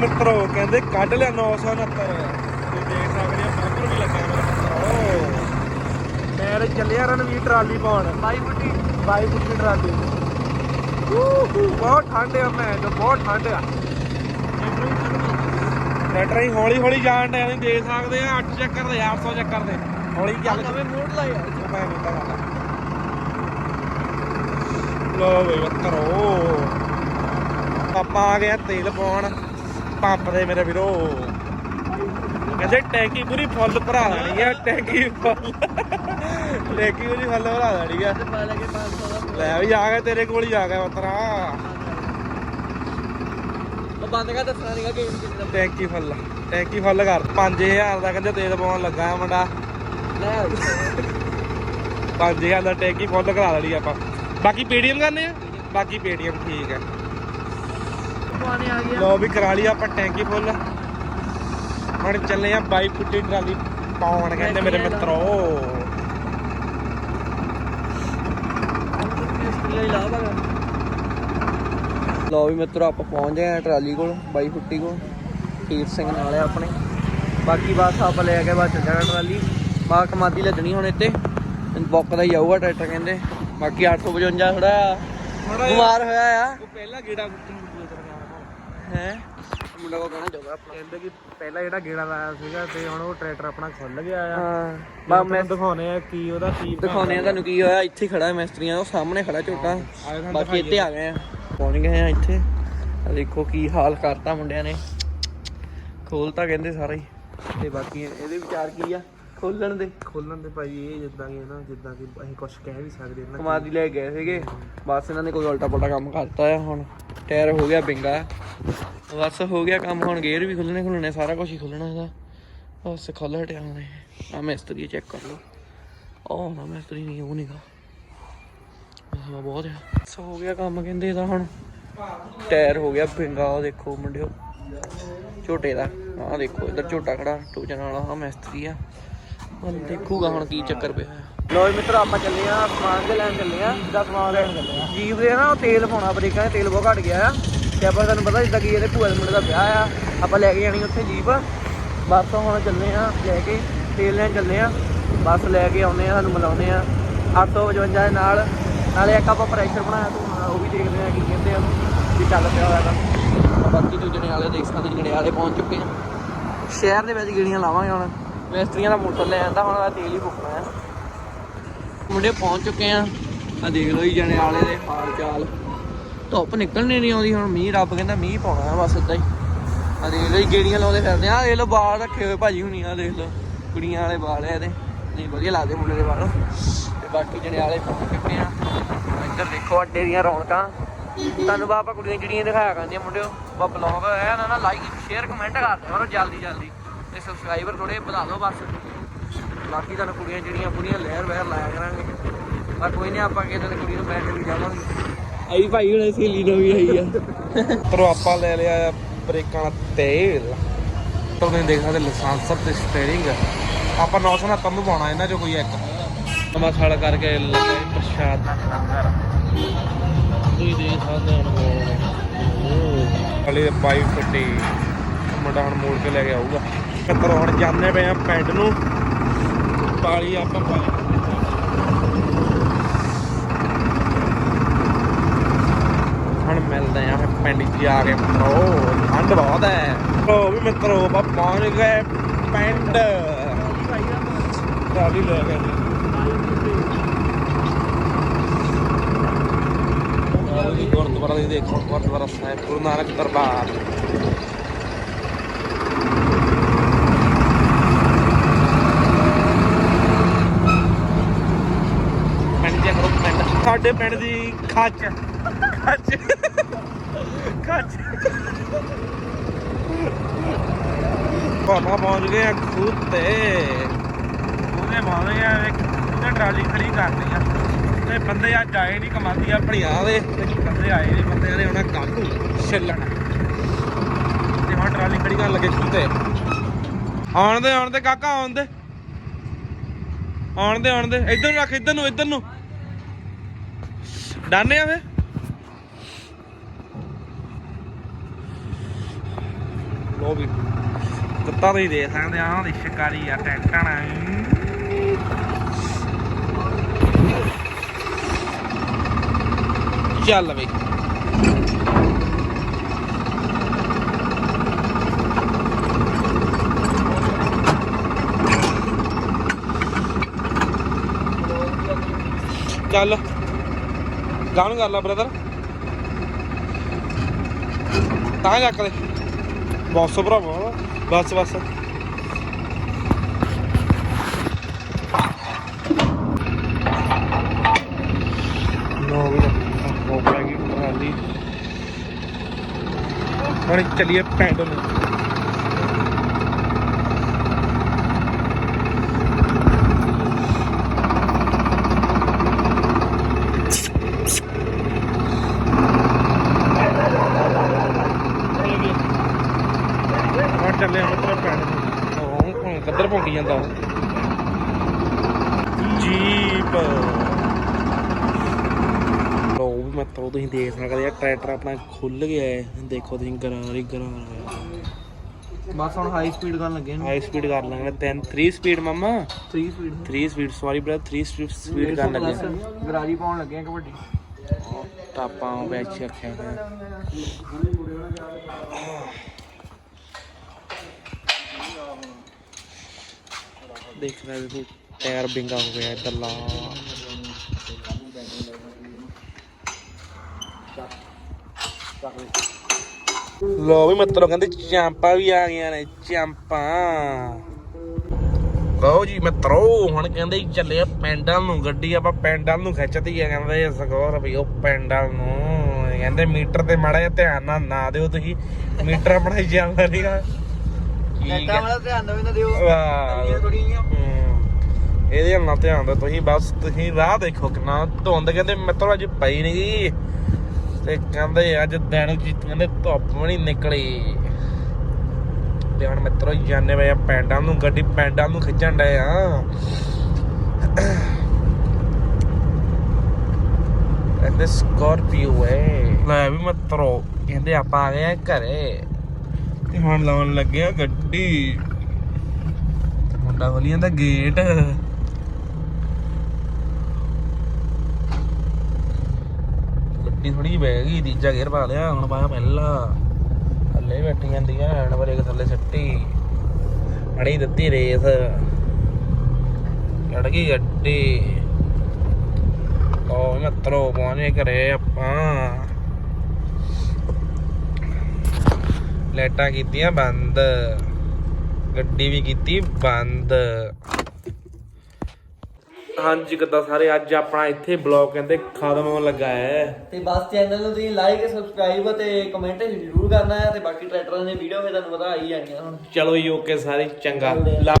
ਮਿੱਤਰੋ ਕਹਿੰਦੇ ਕੱਢ ਲਿਆ 969 ਤੁਸੀਂ ਦੇਖ ਸਕਦੇ ਆ ਬੈਂਕਰ ਵੀ ਲੱਗਾ ਮੈਂ ਤੇ ਚੱਲਿਆ ਰਣਵੀਰ ਟਰਾਲੀ ਪਾਉਣ। ਬਾਈ ਫੁੱਟੀ। ਬਾਈ ਫੁੱਟੀ ਟਰਾਲੀ। ਊਹੂ ਬਹੁਤ ਠੰਡ ਆ ਮੈਂ ਤਾਂ ਬਹੁਤ ਠੰਡ ਆ। ਟਰੈਕਟਰ ਹੀ ਹੌਲੀ ਹੌਲੀ ਜਾਣ ਡਿਆ ਨਹੀਂ ਦੇਖ ਸਕਦੇ ਆ 8 ਚੱਕਰ ਦੇ 800 ਚੱਕਰ ਦੇ। ਹੌਲੀ ਚੱਲ। ਨਵੇਂ ਮੋੜ ਲਾਇਆ ਮੈਂ ਨਹੀਂ ਤਾਂ ਗੱਲ ਲੋ ਬਈ ਬੱਕਰੋ ਆਪਾਂ ਆ ਗਏ ਤੇਲ ਪਾਉਣ। ਪੰਪ ਦੇ ਮੇਰੇ ਵੀਰੋ। ਕਹਿੰਦੇ ਟੈਂਕੀ ਪੂਰੀ ਫੁੱਲ ਭਰਾ ਲੈਣੀ ਆ ਟੈਂਕੀ ਫੁੱਲ ਟੈਂਕੀ ਪੂਰੀ ਫੁੱਲ ਭਰਾ ਲੈਣੀ ਆ। ਤੇ ਪਾ ਲਗੇ 500 ਦਾ ਲੈ ਵੀ ਆ ਗਿਆ ਤੇਰੇ ਕੋਲ ਹੀ ਆ ਗਿਆ ਮਤਰਾ ਉਹ ਬੰਦ ਕਰ ਦੱਸਣਾ ਨਹੀਂਗਾ ਗੇਮ ਕਿੰਨੇ ਟੈਂਕੀ ਫੁੱਲ ਟੈਂਕੀ ਫੁੱਲ ਕਰ। 5000 ਦਾ ਕਹਿੰਦੇ ਤੇਲ ਪਾਉਣ ਲੱਗਾ ਮੁੰਡਾ। ਲੈ 5000 ਦਾ ਟੈਂਕੀ ਫੁੱਲ ਕਰਾ ਲੈਣੀ ਆਪਾਂ। ਬਾਕੀ ਪੀਡੀਐਮ ਕਰਨੇ ਆ? ਬਾਕੀ ਪੀਡੀਐਮ ਠੀਕ ਹੈ ਪਾਣੀ ਆ ਗਿਆ ਲੋ ਵੀ ਕਰਾ ਲਈ ਆਪਾਂ ਟੈਂਕੀ ਫੁੱਲ। ਹੁਣ ਚੱਲੇ ਆ ਬਾਈ ਫੁੱਟੀ ਟਰਾਲੀ ਪਾਉਣ ਕਹਿੰਦੇ ਮੇਰੇ ਮਿੱਤਰੋ। ਲੋ ਵੀ ਮਿੱਤਰੋ ਆਪਾਂ ਪਹੁੰਚ ਗਏ ਆ ਟਰਾਲੀ ਕੋਲ ਬਾਈ ਫੁੱਟੀ ਕੋਲ। ਕੀਰ ਸਿੰਘ ਨਾਲ ਆ ਆਪਣੇ। ਬਾਕੀ ਬਸ ਆਪਾਂ ਲੈ ਕੇ ਬਾਅਦ ਚੱਲ ਜਾਣਾ ਟਰਾਲੀ। ਬਾ ਕਮਾਦੀ ਲੱਜਣੀ ਹੁਣ ਇੱਥੇ। ਬੁੱਕ ਦਾ ਹੀ ਆਊਗਾ ਟਰੈਕਟਰ ਕਹਿੰਦੇ। ਬਾਕੀ 855 ਥੋੜਾ ਬਿਮਾਰ ਹੋਇਆ ਆ। ਉਹ ਪਹਿਲਾ ਗੇੜਾ ਹੈ। ਮੁੰਡਾ ਕੋ ਕਹਿਣਾ ਚਾਹੁੰਦਾ ਆਪਣਾ। ਕਹਿੰਦੇ ਕਿ ਪਹਿਲਾ ਜਿਹੜਾ ਗੇੜਾ ਲਾਇਆ ਸੀਗਾ ਤੇ ਹੁਣ ਉਹ ਟਰੈਕਟਰ ਆਪਣਾ ਖੁੱਲ ਗਿਆ ਆ। ਹਾਂ। ਬਾ ਬਾ ਮੈਂ ਮੈਂ ਦਿਖਾਉਣੇ ਆ ਕੀ ਉਹਦਾ ਕੀ ਦਿਖਾਉਣੇ ਆ ਤੁਹਾਨੂੰ ਕੀ ਹੋਇਆ। ਇੱਥੇ ਖੜਾ ਮਿਸਤਰੀਆਂ। ਉਹ ਸਾਹਮਣੇ ਖੜਾ ਝੋਟਾ। ਬਾਕੀ ਇੱਥੇ ਆ ਗਏ ਆ। ਪਹੁੰਚ ਗਏ ਆ ਇੱਥੇ। ਆ ਦੇਖੋ ਕੀ ਹਾਲ ਕਰਤਾ ਮੁੰਡਿਆਂ ਨੇ। ਖੋਲਤਾ ਕਹਿੰਦੇ ਸਾਰਾ ਹੀ। ਤੇ ਬਾਕੀ ਇਹਦੇ ਵਿਚਾਰ ਕੀ ਆ? ਖੋਲਣ ਦੇ। ਖੋਲਣ ਦੇ ਭਾਈ ਇਹ ਜਿੱਦਾਂ ਕਿ ਨਾ ਜਿੱਦਾਂ ਕਿ ਅਸੀਂ ਕੁਝ ਕਹਿ ਵੀ ਸਕਦੇ ਨਾ ਕਮਾਦੀ ਲੈ ਗਏ ਸੀਗੇ। ਬਸ ਇਹਨਾਂ ਨੇ ਕੋਈ ਉਲਟਾ ਪੁਲਟਾ ਕੰਮ ਕਰਤਾ ਆ ਹੁਣ। ਟਾਇਰ ਹੋ ਗਿਆ ਬਿੰਗਾ। ਬਸ ਹੋ ਗਿਆ ਕੰਮ, ਹੁਣ ਗੇਅਰ ਵੀ ਖੁੱਲਣੇ ਖੁੱਲਣੇ, ਸਾਰਾ ਕੁਝ ਹੀ ਖੁੱਲਣਾ ਇਹਦਾ ਬਸ ਖੁੱਲ ਹਟਿਆ ਹੁਣ। ਆ ਮਿਸਤਰੀ ਚੈੱਕ ਕਰ ਲਓ। ਉਹ ਨਾ ਮਿਸਤਰੀ ਨਹੀਂ, ਉਹ ਨਹੀਂਗਾ। ਹਵਾ ਬਹੁਤ ਆ। ਬਸ ਹੋ ਗਿਆ ਕੰਮ ਕਹਿੰਦੇ ਇਹਦਾ ਹੁਣ। ਟਾਇਰ ਹੋ ਗਿਆ ਬਿੰਗਾ ਉਹ ਦੇਖੋ ਮੁੰਡਿਓ। ਝੋਟੇ ਦਾ। ਆਹ ਦੇਖੋ, ਇੱਧਰ ਝੋਟਾ ਖੜਾ। ਟੂਜਨ ਵਾਲਾ ਆ ਮਿਸਤਰੀ ਆ। ਹੁਣ ਦੇਖੂਗਾ ਹੁਣ ਕੀ ਚੱਕਰ ਪਿਆ। ਲੋ ਮਿੱਤਰ, ਆਪਾਂ ਚੱਲੇ ਆ ਸਮਾਨ ਦੇ ਲੈਣ ਚੱਲੇ ਆ ਜਿੱਦਾਂ ਸਮਾਨ ਲੈਣ ਚੱਲੇ ਆ ਜੀਪ ਦੇ ਨਾ ਉਹ ਤੇਲ ਪਾਉਣਾ ਬ੍ਰੇਕਾਂ 'ਚ ਤੇਲ ਬਹੁਤ ਘਟ ਗਿਆ ਆ। ਤੇ ਆਪਾਂ ਤੁਹਾਨੂੰ ਪਤਾ ਜਿੱਦਾਂ ਕਿ ਇਹਦੇ ਭੂਆ ਦੇ ਮੁੰਡੇ ਦਾ ਵਿਆਹ ਆ, ਆਪਾਂ ਲੈ ਕੇ ਜਾਣੀ ਉੱਥੇ ਜੀਪ ਬਸ ਹੁਣ ਚੱਲੇ ਆ ਲੈ ਕੇ ਤੇਲ ਲੈਣ ਚੱਲੇ ਆ ਬੱਸ ਲੈ ਕੇ ਆਉਨੇ ਆ ਤੁਹਾਨੂੰ ਮਿਲਾਉਨੇ ਆ 855 ਦੇ ਨਾਲ, ਨਾਲੇ ਇੱਕ ਆਪਾਂ ਪ੍ਰੈਸ਼ਰ ਬਣਾਇਆ ਤੂੰ ਉਹ ਵੀ ਦੇਖਦੇ ਆ ਕੀ ਕਹਿੰਦੇ ਆ ਵੀ ਚੱਲ ਪਿਆ ਹੋਇਆ ਤਾਂ। ਬਾਕੀ ਦੂਜੇ ਵਾਲੇ ਦੇਖ ਸਕਦੇ ਜਿਹੜੇ ਵਾਲੇ ਪਹੁੰਚ ਚੁੱਕੇ ਆ। ਸ਼ਹਿਰ ਦੇ ਵਿੱਚ ਗੇੜੀਆਂ ਲਾਵਾਂਗੇ ਹੁਣ। ਮਿਸਤਰੀਆਂ ਦਾ ਮੋਟਰ ਲੈ ਆਂਦਾ, ਹੁਣ ਦਾ ਤੇਲ ਹੀ ਫੁੱਕਣਾ ਆ ਮੁੰਡੇ ਪਹੁੰਚ ਚੁੱਕੇ ਆ। ਆ ਦੇਖ ਲਓ ਜੀ ਜਣੇ ਵਾਲੇ ਦੇ ਹਾਲ ਚਾਲ। ਧੁੱਪ ਨਿਕਲਣੇ ਨਹੀਂ ਆਉਂਦੀ, ਹੁਣ ਮੀਂਹ ਰੱਬ ਕਹਿੰਦਾ ਮੀਂਹ ਪਾਉਣਾ ਬਸ ਏਦਾਂ ਹੀ। ਆ ਦੇਖ ਲਓ ਜੀ, ਗੇੜੀਆਂ ਲਾਉਂਦੇ ਫਿਰਦੇ ਆ। ਦੇਖ ਲਓ ਬਾਲ ਰੱਖੇ ਹੋਏ ਭਾਜੀ ਹੁਣੀ ਆ ਦੇਖ ਲਓ, ਕੁੜੀਆਂ ਵਾਲੇ ਵਾਲ ਆ ਇਹਦੇ। ਨਹੀਂ, ਵਧੀਆ ਲੱਗਦੇ ਮੁੰਡੇ ਦੇ ਵਾਲ। ਤੇ ਬਾਕੀ ਜਣੇ ਵਾਲੇ ਪਹੁੰਚ ਚੁੱਕੇ ਆ। ਇੱਧਰ ਦੇਖੋ ਅੱਡੇ ਦੀਆਂ ਰੌਣਕਾਂ। ਤੁਹਾਨੂੰ ਬਾਪਾ ਕੁੜੀਆਂ ਜਿਹੜੀਆਂ ਦਿਖਾਇਆ ਕਰਦੀਆਂ ਮੁੰਡਿਓ। ਬਾ ਬਲੌਗ ਹੈ ਨਾ ਨਾ ਲਾਈਕ ਸ਼ੇਅਰ ਕਮੈਂਟ ਕਰ ਦਿਓ। ਜਲਦੀ ਜਲਦੀ ਤੇ ਸਬਸਕ੍ਰਾਈਬਰ ਥੋੜੇ ਵਧਾ ਦਿਓ ਬਸ। ਬਾਕੀ ਤੁਹਾਨੂੰ ਕੁੜੀਆਂ ਜਿਹੜੀਆਂ ਪੂਰੀਆਂ ਲਹਿਰ ਵਹਿਰ ਲਾਇਆ ਕਰਾਂਗੇ। ਪਰ ਕੋਈ ਨਹੀਂ ਆਪਾਂ ਕਿਸੇ ਦਿਨ ਕੁੜੀ ਨੂੰ ਬੈਠ ਕੇ ਜਾਵਾਂਗੇ ਆਈ ਭਾਈ ਹੁਣ ਸਹੇਲੀ ਨੂੰ ਵੀ ਆਈ ਆ। ਪਰ ਆਪਾਂ ਲੈ ਲਿਆ ਆ ਬ੍ਰੇਕਾਂ ਦਾ ਤੇਲ। ਤੁਸੀਂ ਦੇਖ ਸਕਦੇ ਲਾਇਸੈਂਸ ਤੇ ਸਟੀਅਰਿੰਗ ਆਪਾਂ 969 ਨੂੰ ਪਾਉਣਾ ਇਹਨਾਂ ਚੋਂ ਕੋਈ ਇੱਕ। ਨਵਾਂ ਸਾਲ ਕਰਕੇ ਲੱਗਾ ਪ੍ਰਸ਼ਾਦ। ਦਾ ਲੰਗਰ ਤੁਸੀਂ ਦੇਖ ਸਕਦੇ ਹੋ ਅਲੀ ਬਾਈ ਫੱਟੀ। ਮੁੰਡਾ ਹੁਣ ਮੋੜ ਕੇ ਲੈ ਕੇ ਆਊਗਾ। ਕੱਤਰ ਹੁਣ ਜਾਂਦੇ ਪਏ ਆ ਪਿੰਡ ਨੂੰ। ਪਾਲੀ ਆਪਾਂ ਪਾਲੀ ਹੁਣ ਮਿਲਦੇ ਆ ਪਿੰਡ ਜਾ ਕੇ। ਮਿੱਤਰੋ ਠੰਡ ਬਹੁਤ ਹੈ। ਉਹ ਵੀ ਮਿੱਤਰੋ ਆਪਾਂ ਪਹੁੰਚ ਗਏ ਪਿੰਡ। ਟਰਾਲੀ ਲੈ ਗਏ ਗੁਰਦੁਆਰਾ ਦੀ ਦੇਖੋ ਗੁਰਦੁਆਰਾ ਸਾਹਿਬ ਗੁਰੂ ਨਾਨਕ ਦਰਬਾਰ ਪਿੰਡ ਜੇ ਕਰੋ ਪਿੰਡ ਸਾਡੇ ਪਿੰਡ ਦੀ ਖੱਚ। ਖੱਚ। ਖੱਚ। ਪਾਪਾ ਪਹੁੰਚ ਗਏ ਆ ਖੂਹ ਉਹਨੇ ਮਾਰੇ ਆ, ਇੱਕ ਉਹਨੇ ਟਰਾਲੀ ਖੜੀ ਕਰਨੀ ਆ। ਤੇ ਬੰਦੇ ਅੱਜ ਆਏ ਨਹੀਂ ਕਮਾਦੀ ਆਪਣੀਆਂ ਦੇ। ਤੇ ਬੰਦੇ ਆਏ ਨੇ ਬੰਦਿਆਂ ਨੇ ਆਉਣਾ ਕੱਲ ਨੂੰ ਛੱਲਣ। ਤੇ ਹੁਣ ਟਰਾਲੀ ਖੜੀ ਕਰਨ ਲੱਗੇ ਖੂਹ ਆਉਣ ਦੇ ਆਉਣ ਦੇ, ਕਾਕਾ ਆਉਣ ਦੇ। ਆਉਣ ਦੇ ਆਉਣ ਦੇ। ਇੱਧਰ ਨੂੰ ਰੱਖ, ਇੱਧਰ ਨੂੰ ਇੱਧਰ ਨੂੰ। ਡਾਨੇ ਆ ਫੇ? ਉਹ ਵੀ। ਕੁੱਤਾ ਤੁਸੀਂ ਦੇਖ ਸਕਦੇ ਆ ਉਹਦੀ ਸ਼ਿਕਾਰੀ ਆ ਟੈਂਟਣਾ ਚੱਲ ਬਈ। ਚੱਲ। ਗਾਣ ਕਰ ਲਾ ਬ੍ਰਦਰ ਤਾਂ ਚੱਕ ਦੇ ਬਸ ਭਰਾਵਾ ਬਸ ਬਸ। ਨੋ ਵੀ ਹੋ ਹੁਣ ਚੱਲੀਏ ਪਿੰਡ ਨੂੰ। ਤੇਰੇ ਪਿੰਡ ਨੂੰ ਉਹ ਹੁਣ ਕਿੱਧਰ ਭੌਂਕੀ ਜਾਂਦਾ ਉਹ? ਜੀਪ। ਲੋ ਵੀ ਮੈਂ ਤਾਂ ਤੁਸੀਂ ਦੇਖ ਸਕਦੇ ਆ ਟਰੈਕਟਰ ਆਪਣਾ ਖੁੱਲ ਗਿਆ ਹੈ। ਦੇਖੋ ਤੁਸੀਂ ਗਰਾਰ ਹੀ ਗਰਾਰ ਬਸ ਹੁਣ ਹਾਈ ਸਪੀਡ ਕਰਨ ਲੱਗੇ ਨੇ ਹਾਈ ਸਪੀਡ ਕਰ ਲਾਂਗੇ। 10 3 ਸਪੀਡ ਮਮਾ। 3 speed 3 speed sorry brother 3 speed ਕਰਨ ਲੱਗੇ ਗਰਾਰੀ ਪਾਉਣ ਲੱਗੇ ਆ ਕਬੱਡੀ। ਟਾਪਾਂ ਵਿੱਚ ਰੱਖਿਆ ਹੋਇਆ। ਦੇਖ ਰਹੇ ਹੋ ਟਾਇਰ ਬਿੰਗਾ ਹੋ ਗਿਆ ਇਧਰਲਾ ਲੋ। ਵੀ ਮਤਲਬ ਕਹਿੰਦੇ ਚਾਂਪਾਂ ਵੀ ਆ ਗਈਆਂ ਨੇ ਚਾਂਪਾਂ ਲਓ ਜੀ ਮਿੱਤਰੋ, ਹੁਣ ਕਹਿੰਦੇ ਚੱਲੇ ਆ ਪੈਂਡਲ ਨੂੰ, ਗੱਡੀ ਆਪਾਂ ਪੈਂਡਲ ਨੂੰ ਖਿੱਚਦੀ ਆ, ਕਹਿੰਦੇ ਸਕੋਰ ਵੀ ਉਹ ਪੈਂਡਲ ਨੂੰ। ਕਹਿੰਦੇ ਮੀਟਰ ਤੇ ਮਾੜਾ ਜਿਹਾ ਧਿਆਨ ਨਾਲ ਨਾ ਦਿਓ ਤੁਸੀਂ, ਮੀਟਰ ਆਪਣਾ ਜਾਂਦਾ ਨਹੀਂਗਾ ਠੀਕ ਹੈ। ਵਾਲਾ ਧਿਆਨ ਦੇਵੇ ਨਾ ਦਿਓ। ਵਾਹ। ਥੋੜੀਆਂ ਹੂੰ। ਇਹਦੇ ਨਾਲ ਧਿਆਨ ਦਿਓ ਤੁਸੀਂ ਬਸ ਤੁਸੀਂ ਰਾਹ ਦੇਖੋ ਕਿੰਨਾ ਧੁੰਦ ਕਹਿੰਦੇ ਮਿੱਤਰੋ ਅੱਜ ਪਈ ਨੀ ਗੀ। ਤੇ ਕਹਿੰਦੇ ਅੱਜ ਦਿਨ ਚ ਕਹਿੰਦੇ ਧੁੱਪ ਵੀ ਨਹੀਂ ਨਿਕਲੀ। ਤੇ ਹੁਣ ਮਿੱਤਰੋ ਜਾਣੇ ਵੇ ਪੈਂਡਾਂ ਨੂੰ ਗੱਡੀ ਪੈਂਡਾਂ ਨੂੰ ਖਿੱਚਣ ਡਏ ਆ। ਕਹਿੰਦੇ ਸਕਾਰਪੀਓ ਏ। ਲੈ ਵੀ ਮਿੱਤਰੋ ਕਹਿੰਦੇ ਆਪਾਂ ਆ ਗਏ ਆ ਘਰੇ। ਤੇ ਹੁਣ ਲਾਉਣ ਲੱਗੇ ਆ ਗੱਡੀ ਮੁੰਡਾ ਖੋਲੀ ਜਾਂਦਾ ਗੇਟ ਗੱਡੀ ਥੋੜੀ ਬਹਿ ਗਈ, ਤੀਜਾ ਗੇਅਰ ਪਾ ਲਿਆ, ਹੁਣ ਪਾਇਆ ਪਹਿਲਾ। ਥੱਲੇ ਬੈਠੀ ਜਾਂਦੀ ਆ ਹੈਂਡ ਬ੍ਰੇਕ ਥੱਲੇ ਸੱਟੀ। ਅੜੀ ਦਿੱਤੀ ਰੇਸ ਲੜ ਗਈ ਗੱਡੀ। ਉਹ ਮਿੱਤਰੋ, ਪਹੁੰਚੇ ਘਰੇ ਆਪਾਂ। ਲਾਈਟਾਂ ਕੀਤੀਆਂ ਬੰਦ। ਗੱਡੀ ਵੀ ਕੀਤੀ ਬੰਦ। ਹਾਂਜੀ ਕਿੱਦਾਂ ਸਾਰੇ? ਅੱਜ ਆਪਣਾ ਇੱਥੇ ਬਲੌਗ ਕਹਿੰਦੇ ਖਤਮ ਹੋਣ ਲੱਗਾ ਹੈ। ਤੇ ਬਸ ਚੈਨਲ ਨੂੰ ਤੁਸੀਂ ਲਾਈਕ ਸਬਸਕ੍ਰਾਈਬ ਅਤੇ ਕਮੈਂਟ ਜ਼ਰੂਰ ਕਰਨਾ ਹੈ ਤੇ ਬਾਕੀ ਟਰੈਕਟਰਾਂ ਦੀਆਂ ਵੀਡੀਓ ਫਿਰ ਤੁਹਾਨੂੰ ਪਤਾ ਆਈ ਜਾਣੀਆਂ ਹੁਣ। ਚਲੋ ਜੀ ਓਕੇ ਸਾਰੇ ਚੰਗਾ। ਆ।